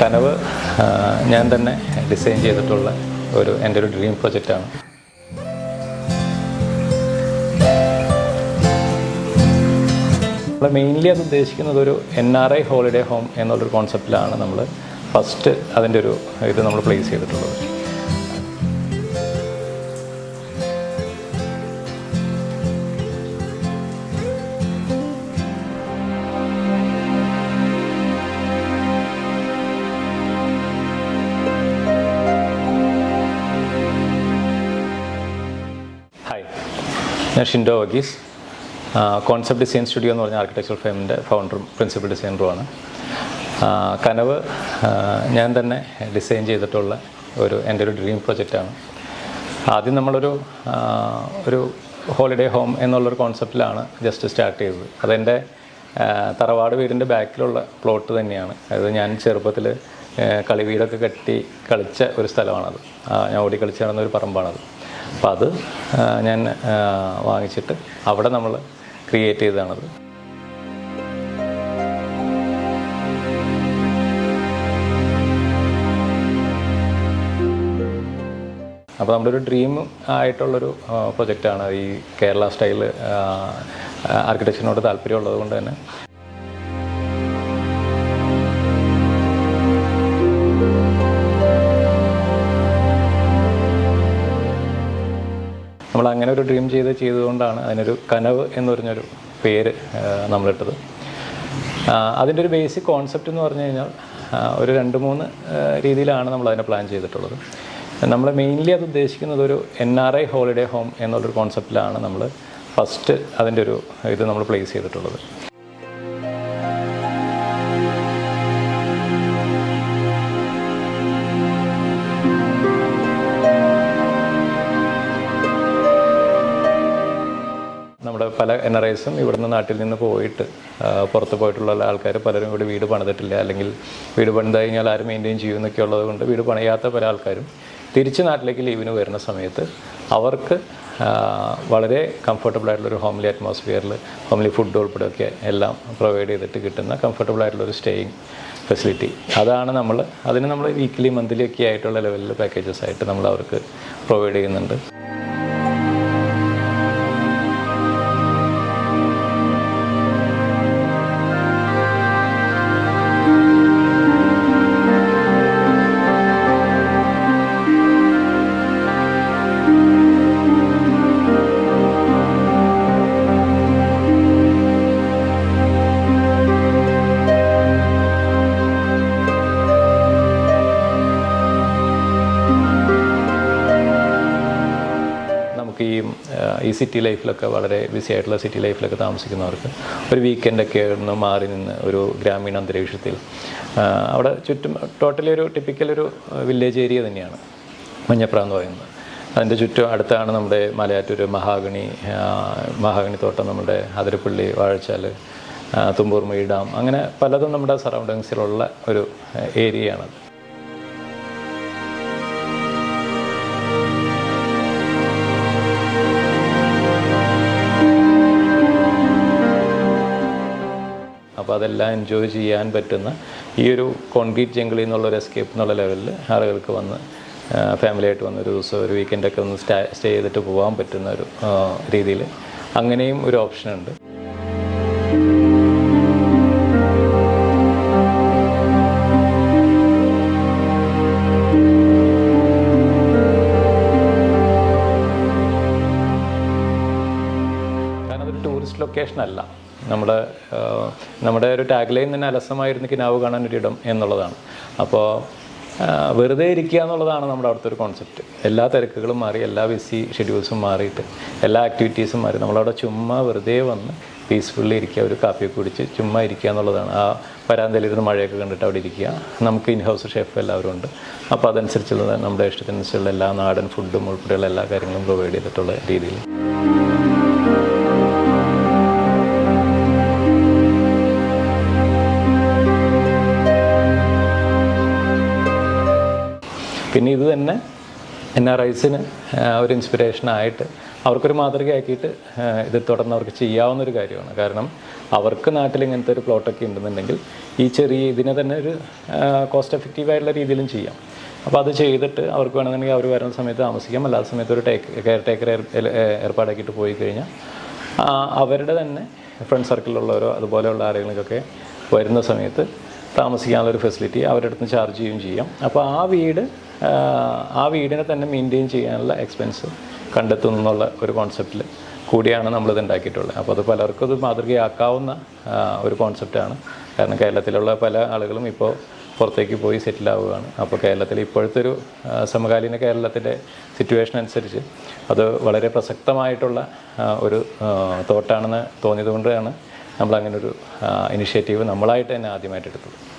കനവ് ഞാൻ തന്നെ ഡിസൈൻ ചെയ്തിട്ടുള്ള ഒരു എന്റെ ഒരു ഡ്രീം പ്രൊജക്റ്റാണ് നമ്മൾ മെയിൻലി അത് ഉദ്ദേശിക്കുന്നത് ഒരു N R I holiday home എന്നുള്ളൊരു കോൺസെപ്റ്റിലാണ് നമ്മൾ ഫസ്റ്റ് അതിന്റെ ഒരു ഇത് നമ്മൾ പ്ലേസ് ചെയ്തിട്ടുള്ളത്. ഞാൻ Shinto Varghese concept design studio എന്ന് പറഞ്ഞ ആർക്കിടെക്ചർ ഫേമിന്റെ ഫൗണ്ടറും പ്രിൻസിപ്പൽ ഡിസൈനറുമാണ് കനവ് ഞാൻ തന്നെ ഡിസൈൻ ചെയ്തിട്ടുള്ള ഒരു എന്റെ ഒരു ഡ്രീം പ്രൊജക്റ്റാണ് ആദ്യം നമ്മളൊരു ഒരു ഹോളിഡേ ഹോം എന്നുള്ളൊരു കോൺസെപ്റ്റിലാണ് ജസ്റ്റ് സ്റ്റാർട്ട് ചെയ്തത്. അതെന്റെ തറവാട് വീടിന്റെ ബാക്കിലുള്ള പ്ലോട്ട് തന്നെയാണ്. അതായത് ഞാൻ ചെറുപ്പത്തിൽ കളി വീടൊക്കെ കെട്ടി കളിച്ച ഒരു സ്ഥലമാണത്. ഞാൻ ഓടി കളിച്ച് നടന്ന ഒരു പറമ്പാണത്. അപ്പോൾ അത് ഞാൻ വാങ്ങിച്ചിട്ട് അവിടെ നമ്മൾ ക്രിയേറ്റ് ചെയ്തതാണത്. അപ്പോൾ നമ്മുടെ ഒരു ഡ്രീം ആയിട്ടുള്ളൊരു പ്രൊജക്റ്റാണ് ഈ കേരള സ്റ്റൈൽ ആർക്കിടെക്ചറിനോട് താല്പര്യമുള്ളത് കൊണ്ട് തന്നെ. നമ്മൾ അങ്ങനെ ഒരു ഡ്രീം ചെയ്ത് ചെയ്തുകൊണ്ടാണ് അതിനൊരു കനവ് എന്ന് പറഞ്ഞൊരു പേര് നമ്മളിട്ടത്. അതിന്റെ ഒരു ബേസിക് കോൺസെപ്റ്റ് എന്ന് പറഞ്ഞു കഴിഞ്ഞാൽ ഒരു രണ്ട് മൂന്ന് രീതിയിലാണ് നമ്മൾ അതിനെ പ്ലാൻ ചെയ്തിട്ടുള്ളത്. നമ്മൾ മെയിൻലി അത് ഉദ്ദേശിക്കുന്നത് ഒരു N R I holiday home എന്നുള്ളൊരു കോൺസെപ്റ്റിലാണ് നമ്മൾ ഫസ്റ്റ് അതിന്റെ ഒരു ഇത് നമ്മൾ പ്ലേസ് ചെയ്തിട്ടുള്ളത്. നമ്മുടെ പല എൻ ആർ ഐസും ഇവിടുന്ന് നാട്ടിൽ നിന്ന് പോയിട്ട് പുറത്ത് പോയിട്ടുള്ള ആൾക്കാർ പലരും ഇവിടെ വീട് പണിതിട്ടില്ല. അല്ലെങ്കിൽ വീട് പണിത് കഴിഞ്ഞാൽ ആരും മെയിന്റെയിൻ ചെയ്യുമെന്നൊക്കെ ഉള്ളത് കൊണ്ട് വീട് പണിയാത്ത പല ആൾക്കാരും തിരിച്ച് നാട്ടിലേക്ക് ലീവിന് വരുന്ന സമയത്ത് അവർക്ക് വളരെ കംഫർട്ടബിൾ ആയിട്ടുള്ളൊരു ഹോംലി അറ്റ്മോസ്ഫിയറിൽ ഹോംലി ഫുഡ് ഉൾപ്പെടെയൊക്കെ എല്ലാം പ്രൊവൈഡ് ചെയ്തിട്ട് കിട്ടുന്ന കംഫർട്ടബിൾ ആയിട്ടുള്ളൊരു സ്റ്റേയിങ് ഫെസിലിറ്റി അതാണ് നമ്മൾ അതിന് നമ്മൾ വീക്ക്ലി മന്ത്ലി ഒക്കെ ആയിട്ടുള്ള ലെവലിൽ പാക്കേജസ് ആയിട്ട് നമ്മൾ അവർക്ക് പ്രൊവൈഡ് ചെയ്യുന്നുണ്ട്. നമുക്ക് ഈ ഈ സിറ്റി ലൈഫിലൊക്കെ വളരെ ബിസി ആയിട്ടുള്ള സിറ്റി ലൈഫിലൊക്കെ താമസിക്കുന്നവർക്ക് ഒരു വീക്കെൻഡൊക്കെ ഒന്ന് മാറി നിന്ന് ഒരു ഗ്രാമീണ അന്തരീക്ഷത്തിൽ അവിടെ ചുറ്റും ടോട്ടലി ഒരു ടിപ്പിക്കൽ ഒരു വില്ലേജ് ഏരിയ തന്നെയാണ് മഞ്ഞപ്ര എന്ന് പറയുന്നത്. അതിന്റെ ചുറ്റും അടുത്താണ് നമ്മുടെ മലയാറ്റൂർ മഹാഗണി മഹാഗണി തോട്ടം നമ്മുടെ അതിരപ്പള്ളി വാഴച്ചാൽ ആ, തുമ്പൂർ മൊഴി ഡാം അങ്ങനെ പലതും നമ്മുടെ സറൗണ്ടിങ്സിലുള്ള ഒരു ഏരിയയാണത് അപ്പോൾ അതെല്ലാം എൻജോയ് ചെയ്യാൻ പറ്റുന്ന ഈ ഒരു കോൺക്രീറ്റ് ജംഗിളിൽ നിന്നുള്ള ഒരു എസ്കേപ്പ് എന്നുള്ള ലെവലിൽ ആളുകൾക്ക് വന്ന് ഫാമിലിയായിട്ട് വന്ന് ഒരു ദിവസം ഒരു വീക്കെൻഡൊക്കെ ഒന്ന് സ്റ്റേ സ്റ്റേ ചെയ്തിട്ട് പോകാൻ പറ്റുന്ന ഒരു രീതിയിൽ അങ്ങനെയും ഒരു ഓപ്ഷനുണ്ട് ടൂറിസ്റ്റ് ലൊക്കേഷൻ അല്ല. നമ്മുടെ നമ്മുടെ ഒരു ടാഗ് ലൈൻ തന്നെ അലസമായിരുന്നു കിനാവ് കാണാൻ ഒരിടം എന്നുള്ളതാണ്. അപ്പോൾ വെറുതെ ഇരിക്കുക എന്നുള്ളതാണ് നമ്മുടെ അവിടുത്തെ ഒരു കോൺസെപ്റ്റ് എല്ലാ തിരക്കുകളും മാറി എല്ലാ ബിസി ഷെഡ്യൂൾസും മാറിയിട്ട് എല്ലാ ആക്ടിവിറ്റീസും മാറി. നമ്മളവിടെ ചുമ്മാ വെറുതെ വന്ന് പീസ്ഫുള്ളി ഇരിക്കുക ഒരു കാപ്പിയൊക്കെ കുടിച്ച് ചുമ്മാ ഇരിക്കുക എന്നുള്ളതാണ്. ആ വരാന്തയിലിരുന്ന് മഴയൊക്കെ കണ്ടിട്ട് അവിടെ ഇരിക്കുക. നമുക്ക് ഇൻ ഹൗസ് ഷെഫ് എല്ലാവരും ഉണ്ട്. അപ്പോൾ അതനുസരിച്ചുള്ള നമ്മുടെ ഇഷ്ടത്തിനനുസരിച്ചുള്ള എല്ലാ നാടൻ ഫുഡും ഉൾപ്പെടെയുള്ള എല്ലാ കാര്യങ്ങളും പ്രൊവൈഡ് ചെയ്തിട്ടുള്ള രീതിയിൽ. പിന്നെ ഇത് തന്നെ എൻ ആർ ഐസിന് ഒരു ഇൻസ്പിറേഷനായിട്ട് അവർക്കൊരു മാതൃകയാക്കിയിട്ട് ഇത് തുടർന്ന് അവർക്ക് ചെയ്യാവുന്ന ഒരു കാര്യമാണ്. കാരണം അവർക്ക് നാട്ടിൽ ഇങ്ങനത്തെ ഒരു പ്ലോട്ടൊക്കെ ഉണ്ടെന്നുണ്ടെങ്കിൽ ഈ ചെറിയ ഇതിനെ തന്നെ ഒരു കോസ്റ്റ് എഫക്റ്റീവായിട്ടുള്ള രീതിയിലും ചെയ്യാം. അപ്പോൾ അത് ചെയ്തിട്ട് അവർക്ക് വേണമെന്നുണ്ടെങ്കിൽ അവർ വരുന്ന സമയത്ത് താമസിക്കാം. അല്ലാത്ത സമയത്ത് ഒരു ടേക്ക് കെയർ ടേക്കർ ഏർപ്പാടാക്കിയിട്ട് പോയി കഴിഞ്ഞാൽ അവരുടെ തന്നെ ഫ്രണ്ട് സർക്കിളിലുള്ളവരോ അതുപോലെയുള്ള ആരെങ്കിലുമൊക്കെ വരുന്ന സമയത്ത് താമസിക്കാനുള്ള ഒരു ഫെസിലിറ്റി അവരുടെ അടുത്ത് ചാർജ് ചെയ്യുകയും ചെയ്യാം. അപ്പോൾ ആ വീട് ആ, വീടിനെ തന്നെ മെയിന്റെയിൻ ചെയ്യാനുള്ള എക്സ്പെൻസ് കണ്ടെത്തുന്നു എന്നുള്ള ഒരു കോൺസെപ്റ്റിൽ കൂടിയാണ് നമ്മളിത് ഉണ്ടാക്കിയിട്ടുള്ളത്. അപ്പോൾ അത് പലർക്കും ഇത് മാതൃകയാക്കാവുന്ന ഒരു കോൺസെപ്റ്റാണ് കാരണം കേരളത്തിലുള്ള പല ആളുകളും ഇപ്പോൾ പുറത്തേക്ക് പോയി സെറ്റിൽ ആവുകയാണ്. അപ്പോൾ കേരളത്തിൽ ഇപ്പോഴത്തെ ഒരു സമകാലീന കേരളത്തിന്റെ സിറ്റുവേഷൻ അനുസരിച്ച് അത് വളരെ പ്രസക്തമായിട്ടുള്ള ഒരു തോട്ടാണെന്ന് തോന്നിയതുകൊണ്ടാണ് നമ്മൾ അങ്ങനെ ഒരു ഇനിഷ്യേറ്റീവ് നമ്മളായിട്ട് തന്നെ ആദ്യമായിട്ട് എടുത്തത്